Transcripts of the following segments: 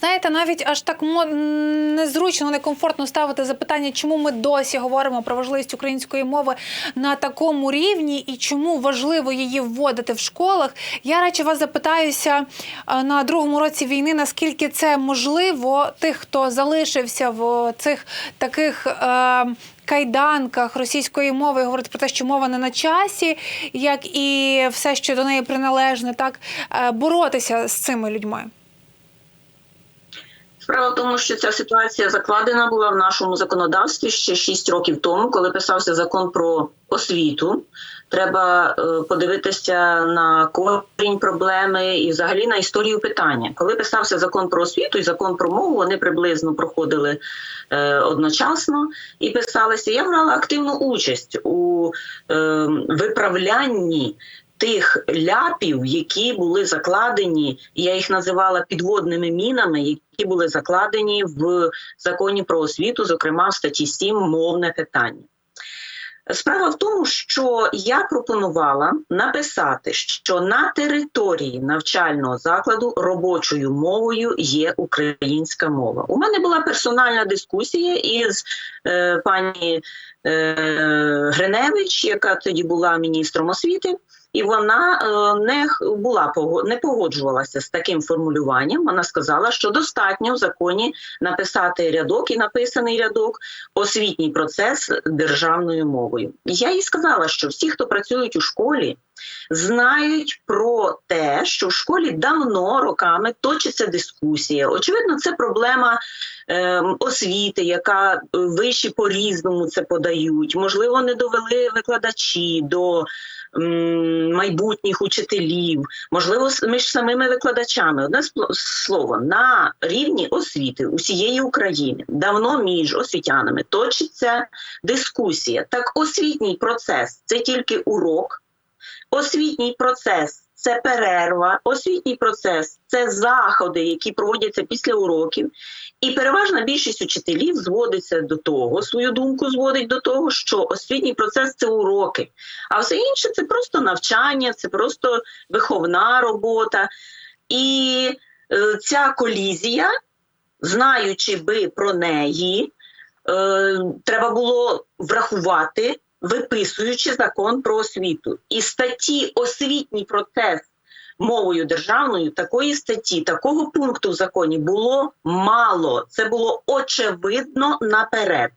Знаєте, навіть аж так незручно, некомфортно ставити запитання, чому ми досі говоримо про важливість української мови на такому рівні і чому важливо її вводити в школах. Я радше вас запитаюся на другому році війни, наскільки це можливо тих, хто залишився в цих таких. Е- Кайданках російської мови говорить про те, що мова не на часі, як і все, що до неї приналежне, так е, боротися з цими людьми. Справа в тому, що ця ситуація закладена була в нашому законодавстві ще 6 років тому, коли писався закон про освіту. Треба е, подивитися на корінь проблеми і взагалі на історію питання. Коли писався закон про освіту і закон про мову, вони приблизно проходили е, одночасно і писалися. Я брала активну участь у е, виправлянні тих ляпів, які були закладені, я їх називала підводними мінами, які були закладені в законі про освіту, зокрема в статті 7 мовне питання. Справа в тому, що я пропонувала написати, що на території навчального закладу робочою мовою є українська мова. У мене була персональна дискусія із е, пані е, Гриневич, яка тоді була міністром освіти. І вона е, не була не погоджувалася з таким формулюванням. Вона сказала, що достатньо в законі написати рядок і написаний рядок освітній процес державною мовою. Я їй сказала, що всі, хто працюють у школі, знають про те, що в школі давно роками точиться дискусія. Очевидно, це проблема е, освіти, яка е, виші по-різному це подають. Можливо, не довели викладачі до майбутніх учителів, можливо, між самими викладачами. Одне слово на рівні освіти усієї України давно між освітянами точиться дискусія. Так, освітній процес це тільки урок, освітній процес. Це перерва, освітній процес це заходи, які проводяться після уроків, і переважна більшість учителів зводиться до того, свою думку зводить до того, що освітній процес це уроки, а все інше це просто навчання, це просто виховна робота. І е, ця колізія, знаючи би про неї, е, треба було врахувати, виписуючи закон про освіту. І статті освітній процес мовою державною такої статті, такого пункту в законі було мало. Це було очевидно наперед.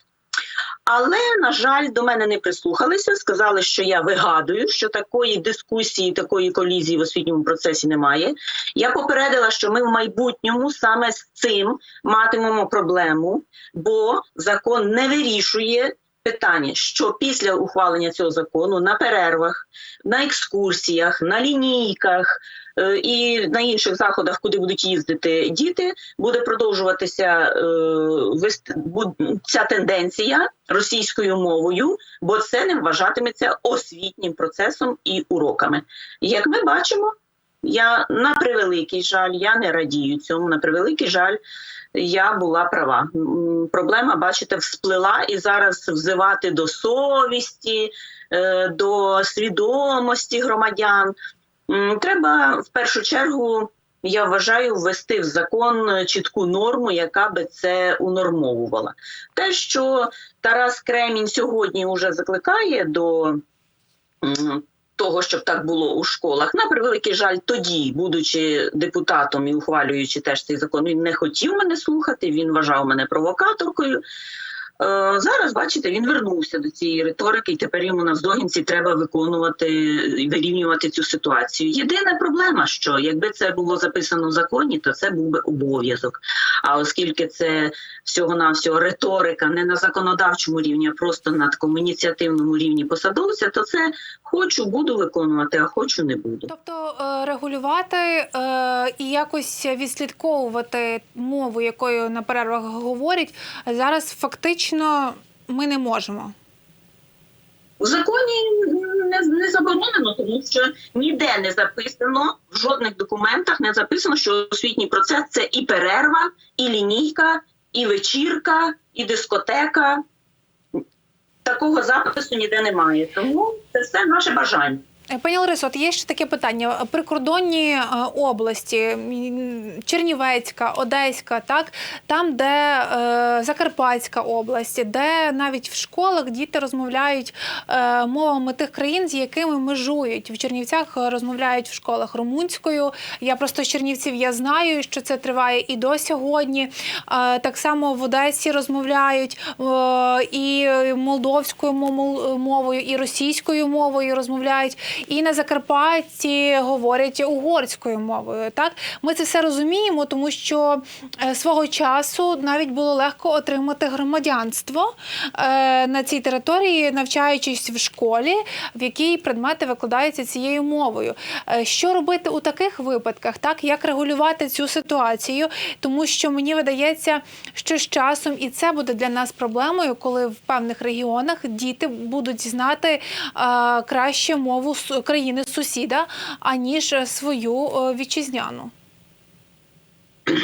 Але, на жаль, до мене не прислухалися, сказали, що я вигадую, що такої дискусії, такої колізії в освітньому процесі немає. Я попередила, що ми в майбутньому саме з цим матимемо проблему, бо закон не вирішує питання, що після ухвалення цього закону на перервах, на екскурсіях, на лінійках е, і на інших заходах, куди будуть їздити діти, буде продовжуватися е, ця тенденція російською мовою, бо це не вважатиметься освітнім процесом і уроками. Як ми бачимо, я на превеликий жаль, я не радію цьому. На превеликий жаль, я була права. Проблема, бачите, всплила і зараз взивати до совісті, е, до свідомості громадян. Треба в першу чергу, я вважаю, ввести в закон чітку норму, яка би це унормовувала. Те, що Тарас Кремінь сьогодні вже закликає до того, щоб так було у школах. На превеликий жаль, тоді, будучи депутатом і ухвалюючи теж цей закон, він не хотів мене слухати. Він вважав мене провокаторкою. Е, Зараз, бачите, він вернувся до цієї риторики, і тепер йому навздогінці треба виконувати вирівнювати цю ситуацію. Єдина проблема, що якби це було записано в законі, то це був би обов'язок. А оскільки це всього-навсього риторика не на законодавчому рівні, а просто на такому ініціативному рівні посадовця, то це хочу, буду виконувати, а хочу не буду. Тобто е, регулювати е, і якось відслідковувати мову, якою на перервах говорять, зараз фактично ми не можемо. У законі не, не заборонено, тому що ніде не записано, в жодних документах не записано, що освітній процес це і перерва, і лінійка, і вечірка, і дискотека. Такого запису ніде немає. Тому це все наше бажання. Е, Пані Ларисо, от є ще таке питання. Прикордонні е, області, Чернівецька, Одеська, так там, де е, Закарпатська область, де навіть в школах діти розмовляють е, мовами тих країн, з якими межують. В Чернівцях розмовляють в школах румунською. Я просто з Чернівців я знаю, що це триває і до сьогодні. Е, так само в Одесі розмовляють е, і молдовською мов- мовою, і російською мовою розмовляють, і на Закарпатті говорять угорською мовою. Так, ми це все розуміємо, тому що е, свого часу навіть було легко отримати громадянство е, на цій території, навчаючись в школі, в якій предмети викладаються цією мовою. Е, Що робити у таких випадках? Так, як регулювати цю ситуацію? Тому що мені видається, що з часом і це буде для нас проблемою, коли в певних регіонах діти будуть знати краще мову країни сусіда, аніж свою е, вітчизняну.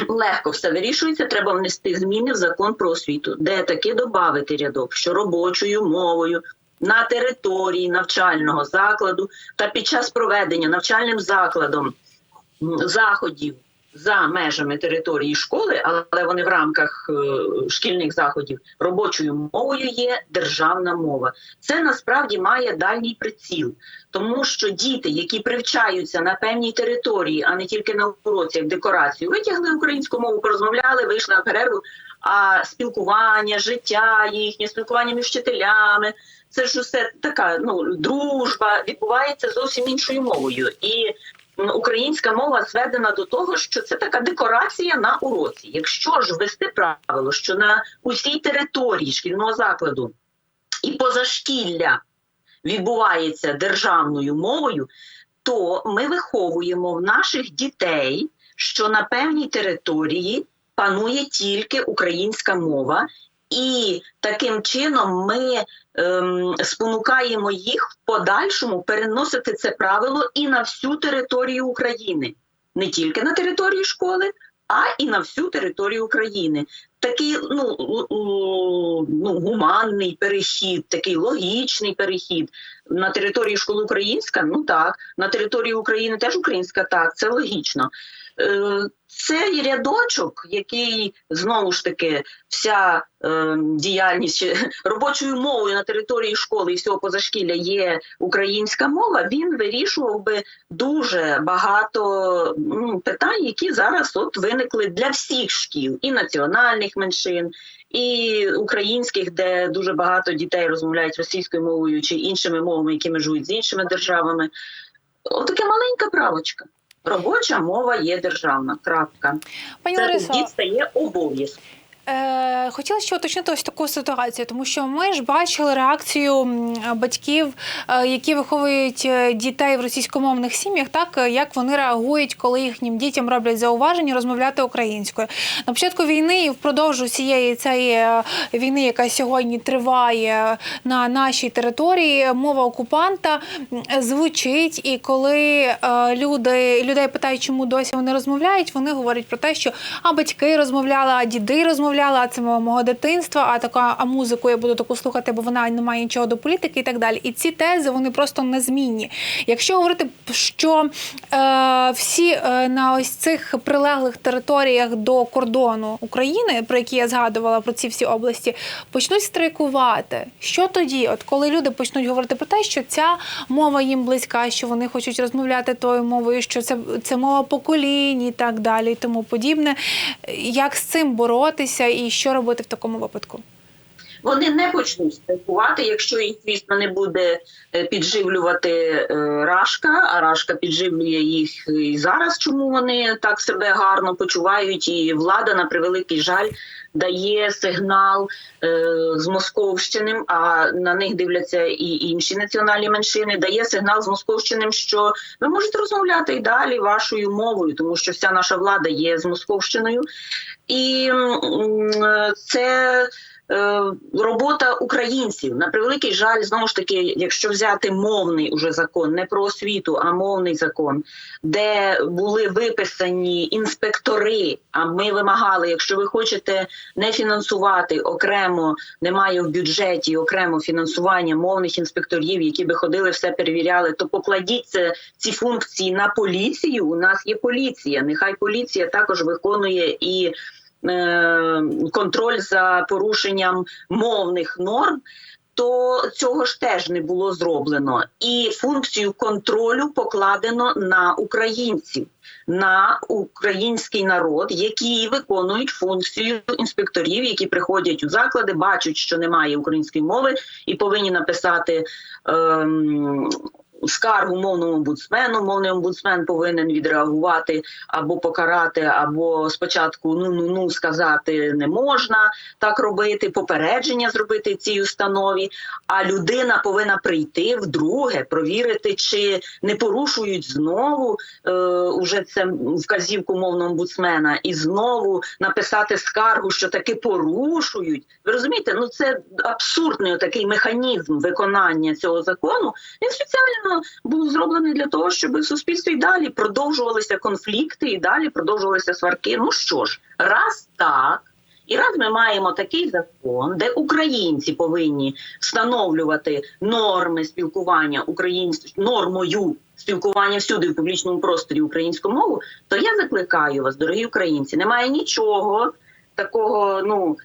легко все вирішується. Треба внести зміни в закон про освіту, де таки додати рядок, що робочою мовою на території навчального закладу та під час проведення навчальним закладом заходів за межами території школи, але вони в рамках е, шкільних заходів робочою мовою є державна мова. Це насправді має дальній приціл, тому що діти, які привчаються на певній території, а не тільки на уроці, як декорацію, витягли українську мову, порозмовляли, вийшли на перерву. А спілкування, життя їхнє, спілкування між вчителями, це ж усе така ну дружба відбувається зовсім іншою мовою. І українська мова зведена до того, що це така декорація на уроці. Якщо ж ввести правило, що на усій території шкільного закладу і позашкілля відбувається державною мовою, то ми виховуємо в наших дітей, що на певній території панує тільки українська мова, і таким чином ми ем, спонукаємо їх в подальшому переносити це правило і на всю територію України, не тільки на території школи, а і на всю територію України. Такий ну, ну, гуманний перехід, такий логічний перехід. На території школи українська, ну так, на території України теж українська, так, це логічно. Е, Цей рядочок, який знову ж таки вся е, діяльність робочою мовою на території школи і всього позашкілля є українська мова, він вирішував би дуже багато ну, питань, які зараз от виникли для всіх шкіл, і національних меншин, і українських, де дуже багато дітей розмовляють російською мовою чи іншими мовами, які межують з іншими державами. Отаке маленька правочка. Робоча мова є державна. Крапка. Пані Це Лариса, стає обов'язком. Е, хотіла ще уточнити ось таку ситуацію, тому що ми ж бачили реакцію батьків, е, які виховують е, дітей в російськомовних сім'ях, так е, як вони реагують, коли їхнім дітям роблять зауваження розмовляти українською. На початку війни і впродовж цієї цієї війни, яка сьогодні триває на нашій території, мова окупанта звучить. І коли люди людей питають, чому досі вони розмовляють, вони говорять про те, що а батьки розмовляли, а діди розмовляли, а це мова мого дитинства, а така а музику я буду таку слухати, бо вона не має нічого до політики і так далі. І ці тези вони просто незмінні. Якщо говорити, що е, всі е, на ось цих прилеглих територіях до кордону України, про які я згадувала про ці всі області, почнуть страйкувати. Що тоді? От коли люди почнуть говорити про те, що ця мова їм близька, що вони хочуть розмовляти тою мовою, що це, це мова поколінь і так далі, і тому подібне. Як з цим боротися і що робити в такому випадку? Вони не почнуть спілкувати, якщо їх, звісно, не буде е, підживлювати е, рашка, а рашка підживлює їх і зараз, чому вони так себе гарно почувають, і влада на превеликий жаль дає сигнал е, з Московщиним, а на них дивляться і інші національні меншини. Дає сигнал з Московщиним, що ви можете розмовляти і далі вашою мовою, тому що вся наша влада є з Московщиною, і це робота українців. На превеликий жаль, знову ж таки, якщо взяти мовний уже закон, не про освіту, а мовний закон, де були виписані інспектори. А ми вимагали, якщо ви хочете не фінансувати окремо, немає в бюджеті окремо фінансування мовних інспекторів, які би ходили, все перевіряли, то покладіть ці функції на поліцію. У нас є поліція. Нехай поліція також виконує і е, контроль за порушенням мовних норм. То цього ж теж не було зроблено, і функцію контролю покладено на українців, на український народ, які виконують функцію інспекторів, які приходять у заклади, бачать, що немає української мови, і повинні написати ем, скаргу мовному омбудсмену. Мовний омбудсмен повинен відреагувати або покарати, або спочатку ну ну ну сказати не можна так робити, попередження зробити цій установі. А людина повинна прийти вдруге, провірити, чи не порушують знову е, уже це вказівку мовного омбудсмена, і знову написати скаргу, що таки порушують. Ви розумієте? Ну це абсурдний такий механізм виконання цього закону. Він спеціально був зроблений для того, щоб в суспільстві далі продовжувалися конфлікти, і далі продовжувалися сварки. Ну що ж, раз так. І раз ми маємо такий закон, де українці повинні встановлювати норми спілкування українською нормою спілкування всюди в публічному просторі українською мовою, то я закликаю вас, дорогі українці, немає нічого такого. Ну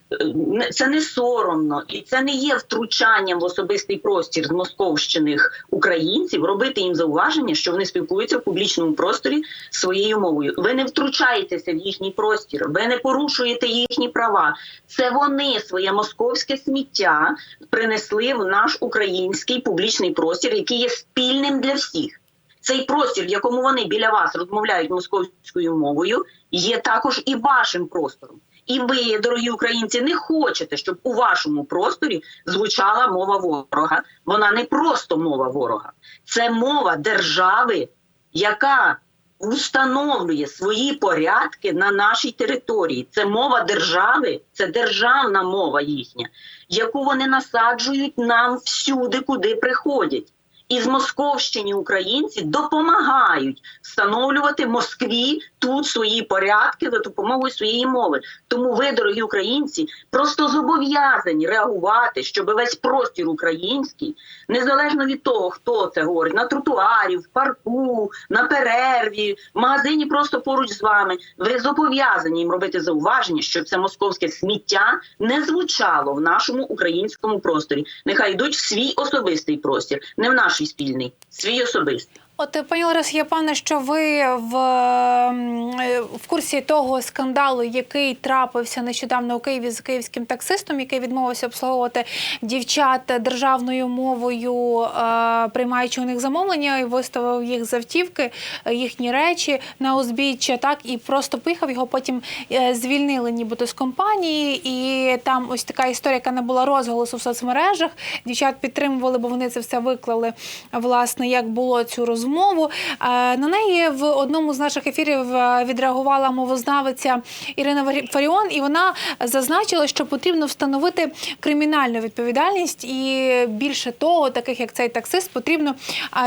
це не соромно, і це не є втручанням в особистий простір з московщиних українців. Робити їм зауваження, що вони спілкуються в публічному просторі своєю мовою. Ви не втручаєтеся в їхній простір, ви не порушуєте їхні права. Це вони своє московське сміття принесли в наш український публічний простір, який є спільним для всіх. Цей простір, в якому вони біля вас розмовляють московською мовою, є також і вашим простором. І ви, дорогі українці, не хочете, щоб у вашому просторі звучала мова ворога. Вона не просто мова ворога, це мова держави, яка установлює свої порядки на нашій території. Це мова держави, це державна мова їхня, яку вони насаджують нам всюди, куди приходять. І з Московщині українці допомагають встановлювати Москві тут свої порядки за допомогою своєї мови. Тому ви, дорогі українці, просто зобов'язані реагувати, щоб весь простір український, незалежно від того, хто це говорить, на тротуарі, в парку, на перерві, в магазині просто поруч з вами. Ви зобов'язані їм робити зауваження, щоб це московське сміття не звучало в нашому українському просторі. Нехай йдуть в свій особистий простір, не в наш спільний, свій особистий. От пані Ларис, я певна, що ви в, е, в курсі того скандалу, який трапився нещодавно у Києві з київським таксистом, який відмовився обслуговувати дівчат державною мовою, е, приймаючи у них замовлення, і виставив їх з автівки, е, їхні речі на узбіччя, так і просто поїхав. Його потім е, звільнили, нібито з компанії. І там ось така історія, яка не була розголосу в соцмережах. Дівчат підтримували, бо вони це все виклали, власне, як було цю розмову. Е, На неї в одному з наших ефірів е, відреагувала мовознавиця Ірина Фаріон, і вона зазначила, що потрібно встановити кримінальну відповідальність, і більше того, таких як цей таксист, потрібно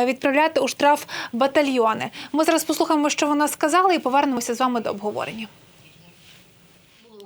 е, відправляти у штраф батальйони. Ми зараз послухаємо, що вона сказала, і повернемося з вами до обговорення.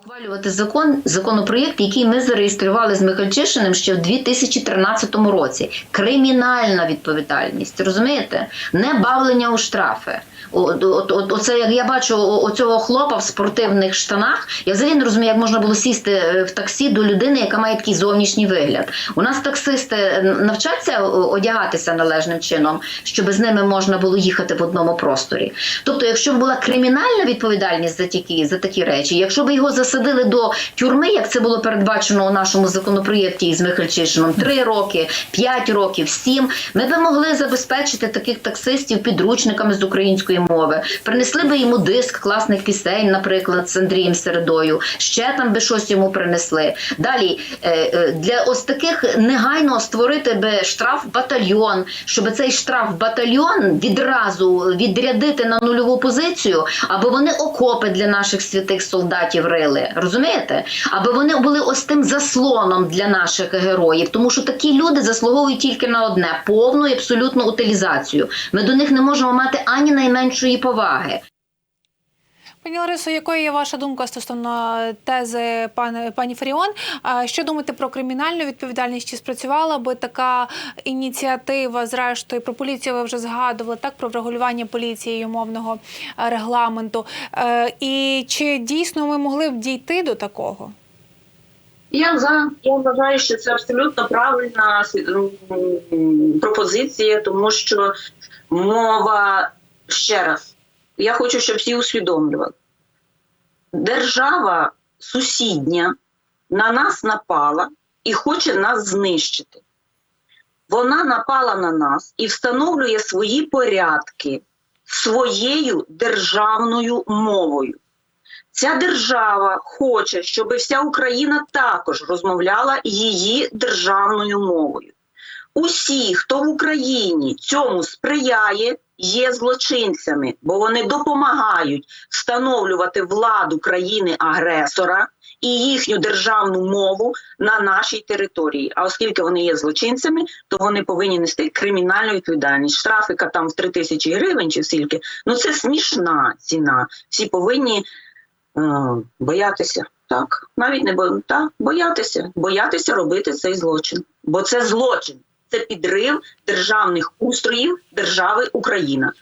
Ухвалювати закон, законопроєкт, який ми зареєстрували з Михальчишиним ще в 2013 році. Кримінальна відповідальність, розумієте? Не бавлення у штрафи. От, от, от, оце як я бачу оцього хлопа в спортивних штанах. Я взагалі не розумію, як можна було сісти е, в таксі до людини, яка має такий зовнішній вигляд. У нас таксисти е, навчаться одягатися належним чином, щоб з ними можна було їхати в одному просторі. Тобто, якщо б була кримінальна відповідальність за такі, за такі речі, якщо б його засадили до тюрми, як це було передбачено у нашому законопроєкті із Михальчишином, 3 роки, 5 років, 7, ми б могли забезпечити таких таксистів підручниками з української мови, принесли би йому диск класних пісень, наприклад, з Андрієм Середою, ще там би щось йому принесли. Далі е, е, для ось таких негайно створити би штраф батальйон, щоб цей штраф батальйон відразу відрядити на нульову позицію, аби вони окопи для наших святих солдатів рили. Розумієте? Аби вони були ось тим заслоном для наших героїв, тому що такі люди заслуговують тільки на одне повну і абсолютну утилізацію. Ми до них не можемо мати ані найменшої поваги. Пані Ларисо, якою є ваша думка стосовно тези пани пані Фаріон? Що думаєте про кримінальну відповідальність? Чи спрацювала би така ініціатива? Зрештою, про поліцію ви вже згадували так про врегулювання поліцією мовного е, регламенту. Е, І чи дійсно ми могли б дійти до такого? Я за я вважаю, що це абсолютно правильна пропозиція, тому що мова ще раз. Я хочу, щоб всі усвідомлювали. Держава сусідня на нас напала і хоче нас знищити. Вона напала на нас і встановлює свої порядки своєю державною мовою. Ця держава хоче, щоб вся Україна також розмовляла її державною мовою. Усі, хто в Україні цьому сприяє, є злочинцями, бо вони допомагають встановлювати владу країни-агресора і їхню державну мову на нашій території. А оскільки вони є злочинцями, то вони повинні нести кримінальну відповідальність. Штрафика там в 3 тисячі гривень чи скільки. Ну це смішна ціна. Всі повинні е, боятися. Так, навіть не бо так, боятися, боятися робити цей злочин, бо це злочин, це підрив державних устроїв держави Україна.